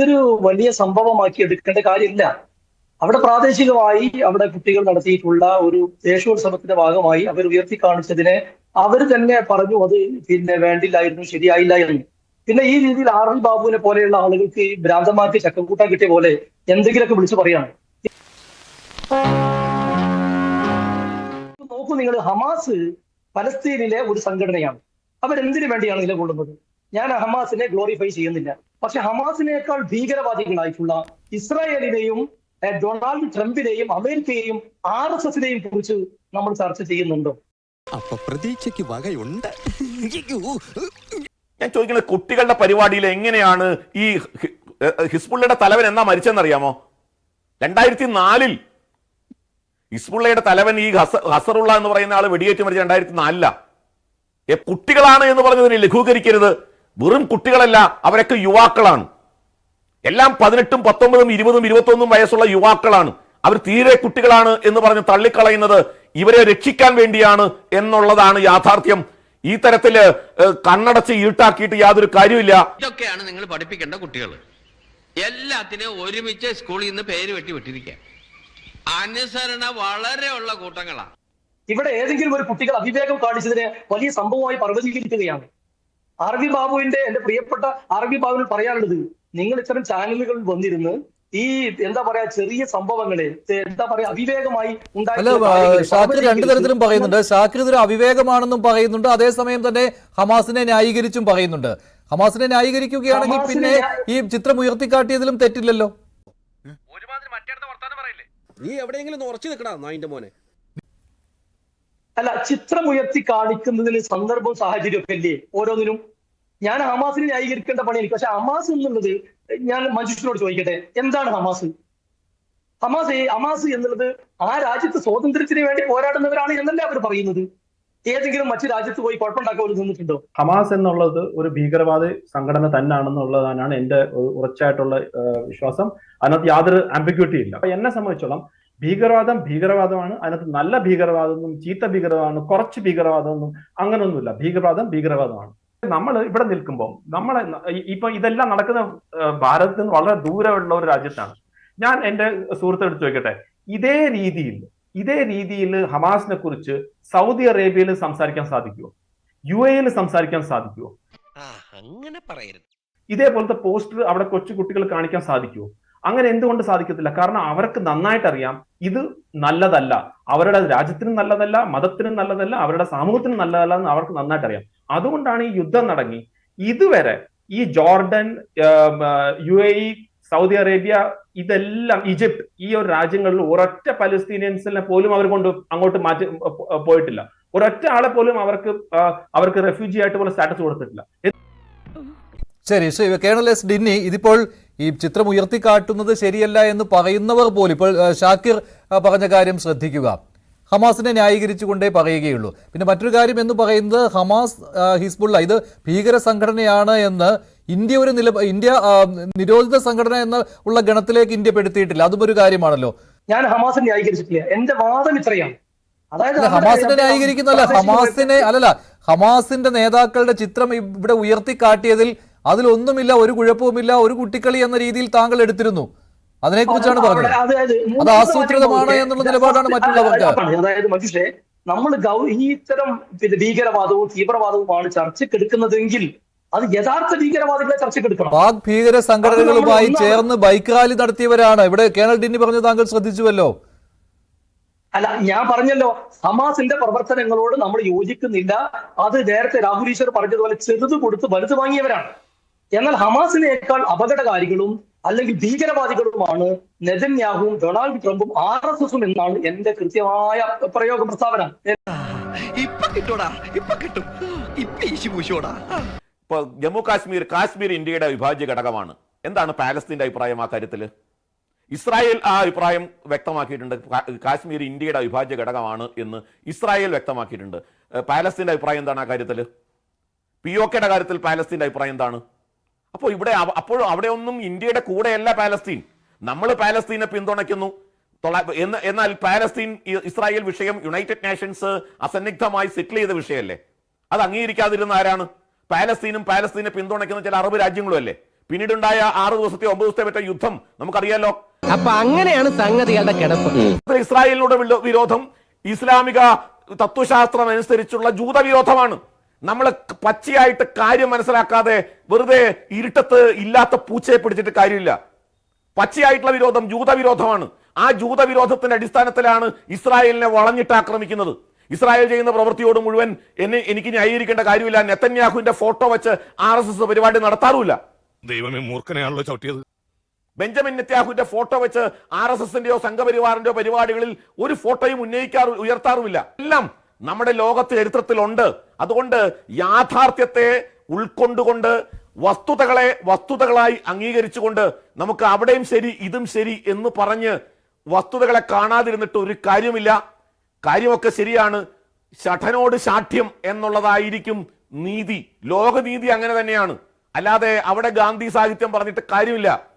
ഇതൊരു വലിയ സംഭവമാക്കി എടുക്കേണ്ട കാര്യമില്ല. അവിടെ പ്രാദേശികമായി അവിടെ കുട്ടികൾ നടത്തിയിട്ടുള്ള ഒരു ദേശോത്സവത്തിന്റെ ഭാഗമായി അവർ ഉയർത്തി കാണിച്ചതിനെ അവർ തന്നെ പറഞ്ഞു അത് പിന്നെ വേണ്ടില്ലായിരുന്നു ശരിയായില്ല എന്ന്. പിന്നെ ഈ രീതിയിൽ ആർ എൽ ബാബുവിനെ പോലെയുള്ള ആളുകൾക്ക് ഈ ഭ്രാന്തന്മാർക്ക് ചക്കക്കൂട്ടാൻ കിട്ടിയ പോലെ എന്തെങ്കിലുമൊക്കെ വിളിച്ചു പറയാണ്. നോക്കൂ നിങ്ങൾ ഹമാസ് പലസ്തീനിലെ ഒരു സംഘടനയാണ്. അവരെന്തിനു വേണ്ടിയാണ് നിലകൊള്ളുന്നത്? ഞാൻ ഹമാസിനെ ഗ്ലോറിഫൈ ചെയ്യുന്നില്ല. പക്ഷെ ഹമാസിനേക്കാൾ ഭീകരവാദികളായിട്ടുള്ള ഇസ്രായേലിനെയും ഡൊണാൾഡ് ട്രംപിനെയും അമേരിക്കയെയും ആർ എസ് എസിനെയും കുറിച്ച് നമ്മൾ ചർച്ച ചെയ്യുന്നുണ്ടോ. അപ്പൊ പ്രതീക്ഷയ്ക്ക് വകയുണ്ട്. ഞാൻ ചോദിക്കുന്നത് കുട്ടികളുടെ പരിപാടിയിൽ എങ്ങനെയാണ് ഈ ഹിസ്ബുള്ളയുടെ തലവൻ എന്നാ മരിച്ചെന്നറിയാമോ? രണ്ടായിരത്തി നാലിൽ ഹിസ്ബുള്ളയുടെ തലവൻ ഈ ഹസ ഹസറുള്ള എന്ന് പറയുന്ന ആൾ വെടിയേറ്റ് മരിച്ച രണ്ടായിരത്തി നാലിലാ കുട്ടികളാണ് എന്ന് പറഞ്ഞതിനെ ലഘൂകരിക്കരുത്. വെറും കുട്ടികളല്ല അവരൊക്കെ യുവാക്കളാണ്. എല്ലാം പതിനെട്ടും പത്തൊമ്പതും ഇരുപതും ഇരുപത്തൊന്നും വയസ്സുള്ള യുവാക്കളാണ്. അവർ തീരെ കുട്ടികളാണ് എന്ന് പറഞ്ഞ് തള്ളിക്കളയുന്നത് ഇവരെ രക്ഷിക്കാൻ വേണ്ടിയാണ് എന്നുള്ളതാണ് യാഥാർത്ഥ്യം. ഈ തരത്തിൽ കണ്ണടച്ച് ഈട്ടാക്കിയിട്ട് യാതൊരു കാര്യമില്ല ഇതൊക്കെയാണ് നിങ്ങൾ പഠിപ്പിക്കേണ്ട കുട്ടികൾ. എല്ലാത്തിനും ഒരുമിച്ച് സ്കൂളിൽ നിന്ന് പേര് വെട്ടി വിട്ടിരിക്കുക. അനുസരണ വളരെ ഉള്ള കൂട്ടങ്ങളാണ് ഇവിടെ ഏതെങ്കിലും ഒരു കുട്ടികൾ അവിവേകം കാണിച്ചതിന് വലിയ സംഭവമായി പർവതീകരിക്കുകയാണ്. ആർ വി ബാബുവിന്റെ എന്റെ പ്രിയപ്പെട്ട ആർ വി ബാബുവിന് പറയാനുള്ളത് നിങ്ങൾ ഇത്തരം ചാനലുകളിൽ വന്നിരുന്ന് ഈ എന്താ പറയാ ചെറിയ സംഭവങ്ങളെ എന്താ പറയാ അവിവേകമായി അല്ല ഷാക്കിർ രണ്ടു തരത്തിലും പറയുന്നുണ്ട്. ഷാക്കിർ ഇതൊരു അവിവേകമാണെന്നും പറയുന്നുണ്ട്. അതേസമയം തന്നെ ഹമാസിനെ ന്യായീകരിച്ചും പറയുന്നുണ്ട്. ഹമാസിനെ ന്യായീകരിക്കുകയാണെങ്കിൽ പിന്നെ ഈ ചിത്രം ഉയർത്തിക്കാട്ടിയതിലും തെറ്റില്ലല്ലോ. നീ എവിടെയെങ്കിലും ഉറച്ചു നിൽക്കടാ നായിന്റെ മോനെ. അല്ല ചിത്രം ഉയർത്തി കാണിക്കുന്നതിന് സന്ദർഭവും സാഹചര്യവും ഒക്കെ അല്ലേ ഓരോന്നിനും? ഞാൻ ഹമാസിനെ ന്യായീകരിക്കേണ്ട പണി എനിക്ക് പക്ഷെ ഹമാസ് എന്നുള്ളത് ഞാൻ മനുഷ്യനോട് ചോദിക്കട്ടെ എന്താണ് ഹമാസ്? ഹമാസ് ഹമാസ് എന്നുള്ളത് ആ രാജ്യത്ത് സ്വാതന്ത്ര്യത്തിന് വേണ്ടി പോരാടുന്നവരാണ് എന്നല്ലേ അവർ പറയുന്നത്? ഏതെങ്കിലും മറ്റു രാജ്യത്ത് പോയി കുഴപ്പമുണ്ടാക്കാൻ നിന്നിട്ടുണ്ടോ? ഹമാസ് എന്നുള്ളത് ഒരു ഭീകരവാദ സംഘടന തന്നെയാണെന്നുള്ളതാണ് എന്റെ ഉറച്ചായിട്ടുള്ള വിശ്വാസം. അതിനകത്ത് യാതൊരു ആംബിഗ്യൂട്ടി ഇല്ല. അപ്പൊ എന്നെ സംബന്ധിച്ചോളം ഭീകരവാദം ഭീകരവാദമാണ്. അതിനകത്ത് നല്ല ഭീകരവാദമൊന്നും ചീത്ത ഭീകരവാദമാണ് കുറച്ച് ഭീകരവാദമൊന്നും അങ്ങനെയൊന്നുമില്ല ഭീകരവാദം ഭീകരവാദമാണ്. നമ്മൾ ഇവിടെ നിൽക്കുമ്പോൾ നമ്മൾ ഇപ്പൊ ഇതെല്ലാം നടക്കുന്ന ഭാരതത്തിൽ നിന്ന് വളരെ ദൂരമുള്ള ഒരു രാജ്യത്താണ്. ഞാൻ എന്റെ സുഹൃത്തെടുത്ത് നോക്കട്ടെ ഇതേ രീതിയിൽ ഇതേ രീതിയിൽ ഹമാസിനെ കുറിച്ച് സൗദി അറേബ്യയിൽ സംസാരിക്കാൻ സാധിക്കുമോ യു എയിൽ സംസാരിക്കാൻ സാധിക്കുമോ അങ്ങനെ പറയരുത്. ഇതേപോലത്തെ പോസ്റ്റർ അവിടെ കൊച്ചു കുട്ടികൾ കാണിക്കാൻ സാധിക്കുമോ അങ്ങനെ എന്തുകൊണ്ട് സാധിക്കത്തില്ല? കാരണം അവർക്ക് നന്നായിട്ട് അറിയാം ഇത് നല്ലതല്ല. അവരുടെ രാജ്യത്തിനും നല്ലതല്ല മതത്തിനും നല്ലതല്ല അവരുടെ സമൂഹത്തിനും നല്ലതല്ല എന്ന് അവർക്ക് നന്നായിട്ട് അറിയാം. അതുകൊണ്ടാണ് ഈ യുദ്ധം നടങ്ങി. ഇതുവരെ ഈ Jordan U A E Saudi Arabia ഇതെല്ലാം ഈജിപ്ത് ഈ ഒരു രാജ്യങ്ങളിൽ ഒരൊറ്റ പലസ്തീനിയൻസിനെ പോലും അവർ കൊണ്ട് അങ്ങോട്ട് മാറ്റി പോയിട്ടില്ല. ഒരൊറ്റ ആളെ പോലും അവർക്ക് അവർക്ക് റെഫ്യൂജി ആയിട്ട് പോലും സ്റ്റാറ്റസ് കൊടുത്തിട്ടില്ല. ശരി ശ്രീ കേണൽ എസ് ഡിന്നി ഇതിപ്പോൾ ഈ ചിത്രം ഉയർത്തിക്കാട്ടുന്നത് ശരിയല്ല എന്ന് പറയുന്നവർ പോലും ഇപ്പോൾ ഷാക്കിർ പറഞ്ഞ കാര്യം ശ്രദ്ധിക്കുക. ഹമാസിനെ ന്യായീകരിച്ചുകൊണ്ടേ പറയുകയുള്ളൂ. പിന്നെ മറ്റൊരു കാര്യം എന്ന് പറയുന്നത് ഹമാസ് ഹിസ്ബുള്ള ഇത് ഭീകര സംഘടനയാണ് എന്ന് ഇന്ത്യ ഒരു നില ഇന്ത്യ നിരോധിത സംഘടന എന്ന ഉള്ള ഗണത്തിലേക്ക് ഇന്ത്യ പെടുത്തിയിട്ടില്ല. അതും ഒരു കാര്യമാണല്ലോ. ഞാൻ ഹമാസിനെ ന്യായീകരിച്ചിട്ടില്ല. എന്റെ വാദം ഇത്രയാണ്. അതായത് ഹമാസിനെ ന്യായീകരിക്കുന്നല്ല ഹമാസിനെ അല്ലല്ല ഹമാസിന്റെ നേതാക്കളുടെ ചിത്രം ഇവിടെ ഉയർത്തിക്കാട്ടിയതിൽ അതിലൊന്നുമില്ല ഒരു കുഴപ്പവുമില്ല ഒരു കുട്ടിക്കളി എന്ന രീതിയിൽ താങ്കൾ എടുത്തിരുന്നു. അതിനെക്കുറിച്ചാണ് പറഞ്ഞത്. അത് ആസൂത്രിതമാണ് എന്നുള്ള നിലപാടാണ് മറ്റുള്ളവർക്ക്. അതായത് മനുഷ്യരെ നമ്മൾ ഈ ഇത്തരം പിന്നെ ഭീകരവാദവും തീവ്രവാദവുമാണ് ചർച്ചക്കെടുക്കുന്നതെങ്കിൽ അത് യഥാർത്ഥ ഭീകരവാദികളെ ചർച്ചക്കെടുക്കണം പാക് ഭീകര സംഘടനകളുമായി ചേർന്ന് ബൈക്ക് റാലി നടത്തിയവരാണ്. ഇവിടെ കേണൽ ഡിന്നി പറഞ്ഞു താങ്കൾ ശ്രദ്ധിച്ചുവല്ലോ. അല്ല ഞാൻ പറഞ്ഞല്ലോ ഹമാസിന്റെ പ്രവർത്തനങ്ങളോട് നമ്മൾ യോജിക്കുന്നില്ല. അത് നേരത്തെ രാഹുൽ ഈശ്വർ പറഞ്ഞതുപോലെ ചെറുത് കൊടുത്ത് വലുത് വാങ്ങിയവരാണ്. എന്നാൽ ഹമാസിനേക്കാൾ അപകടകാരികളും അല്ലെങ്കിൽ ഭീകരവാദികളുമാണ് നെതന്യാഹുവും ഡൊണാൾഡ് ട്രംപും ആർ എസ് എസും എന്നാണ് എന്റെ കൃത്യമായ പ്രയോഗ പ്രസ്താവന ഇപ്പൊ കിട്ടൂടാ ഇപ്പൊ കിട്ടും. ഇപ്പൊ ഈശി പൂശോടാ. ഇപ്പൊ ജമ്മു കാശ്മീർ കാശ്മീർ ഇന്ത്യയുടെ അവിഭാജ്യ ഘടകമാണ്. എന്താണ് പാലസ്തീന്റെ അഭിപ്രായം ആ കാര്യത്തിൽ ഇസ്രായേൽ ആ അഭിപ്രായം വ്യക്തമാക്കിയിട്ടുണ്ട്. കാശ്മീർ ഇന്ത്യയുടെ അവിഭാജ്യ ഘടകമാണ് എന്ന് ഇസ്രായേൽ വ്യക്തമാക്കിയിട്ടുണ്ട്. പാലസ്തീന്റെ അഭിപ്രായം എന്താണ് ആ കാര്യത്തിൽ? പി ഒ കെയുടെ കാര്യത്തിൽ പാലസ്തീന്റെ അഭിപ്രായം എന്താണ്? അപ്പോൾ ഇവിടെ അപ്പോൾ അപ്പോഴും അവിടെ ഒന്നും ഇന്ത്യയുടെ കൂടെയല്ല പാലസ്തീൻ. നമ്മൾ പാലസ്തീനെ പിന്തുണയ്ക്കുന്നു. എന്ന് എന്നാൽ പാലസ്തീൻ ഇസ്രായേൽ വിഷയം യുണൈറ്റഡ് നേഷൻസ് അസന്നിഗ്ധമായി സെറ്റിൽ ചെയ്ത വിഷയമല്ലേ? അത് അംഗീകരിക്കാതിരുന്ന ആരാണ്? പാലസ്തീനും പാലസ്തീനെ പിന്തുണയ്ക്കുന്ന ചില അറബ് രാജ്യങ്ങളും അല്ലേ? പിന്നീടുണ്ടായ ആറ് ദിവസത്തെ ഒമ്പത് ദിവസത്തെ പറ്റ യുദ്ധം നമുക്കറിയാലോ? അപ്പൊ അങ്ങനെയാണ് സംഗതികളുടെ കിടപ്പ്. ഇസ്രായേലിനോട് വിരോധം ഇസ്ലാമിക തത്വശാസ്ത്രം അനുസരിച്ചുള്ള ജൂതവിരോധമാണ്. നമ്മൾ പച്ചയായിട്ട് കാര്യം മനസ്സിലാക്കാതെ വെറുതെ ഇരുട്ടത്ത് ഇല്ലാത്ത പൂച്ചയെ പിടിച്ചിട്ട് കാര്യമില്ല. പച്ചയായിട്ടുള്ള വിരോധം ജൂതവിരോധമാണ്. ആ ജൂതവിരോധത്തിന്റെ അടിസ്ഥാനത്തിലാണ് ഇസ്രായേലിനെ വളഞ്ഞിട്ട് ആക്രമിക്കുന്നത്. ഇസ്രായേൽ ചെയ്യുന്ന പ്രവൃത്തിയോട് മുഴുവൻ എന്നെ എനിക്ക് ന്യായീകരിക്കേണ്ട കാര്യമില്ല. നെത്തന്യാഹുവിന്റെ ഫോട്ടോ വെച്ച് ആർ എസ് എസ് പരിപാടി നടത്താറുമില്ല. ദൈവമേ മൂർഖനെയാണല്ലോ ചവിട്ടിയത്. ബെഞ്ചമിൻ നെത്യാഹുവിന്റെ ഫോട്ടോ വെച്ച് ആർ എസ് എസിന്റെയോ സംഘപരിവാറിന്റെയോ പരിപാടികളിൽ ഒരു ഫോട്ടോയും ഉന്നയിക്കാറ് ഉയർത്താറുമില്ല. എല്ലാം നമ്മുടെ ലോകത്ത് ചരിത്രത്തിലുണ്ട്. അതുകൊണ്ട് യാഥാർത്ഥ്യത്തെ ഉൾക്കൊണ്ടുകൊണ്ട് വസ്തുതകളെ വസ്തുതകളായി അംഗീകരിച്ചുകൊണ്ട് നമുക്ക് അവിടെയും ശരി ഇതും ശരി എന്ന് പറഞ്ഞ് വസ്തുതകളെ കാണാതിരുന്നിട്ട് ഒരു കാര്യമില്ല. കാര്യമൊക്കെ ശരിയാണ്. ശഠനോട് ശാഠ്യം എന്നുള്ളതായിരിക്കും നീതി. ലോകനീതി അങ്ങനെ തന്നെയാണ്. അല്ലാതെ അവിടെ ഗാന്ധി സാഹിത്യം പറഞ്ഞിട്ട് കാര്യമില്ല.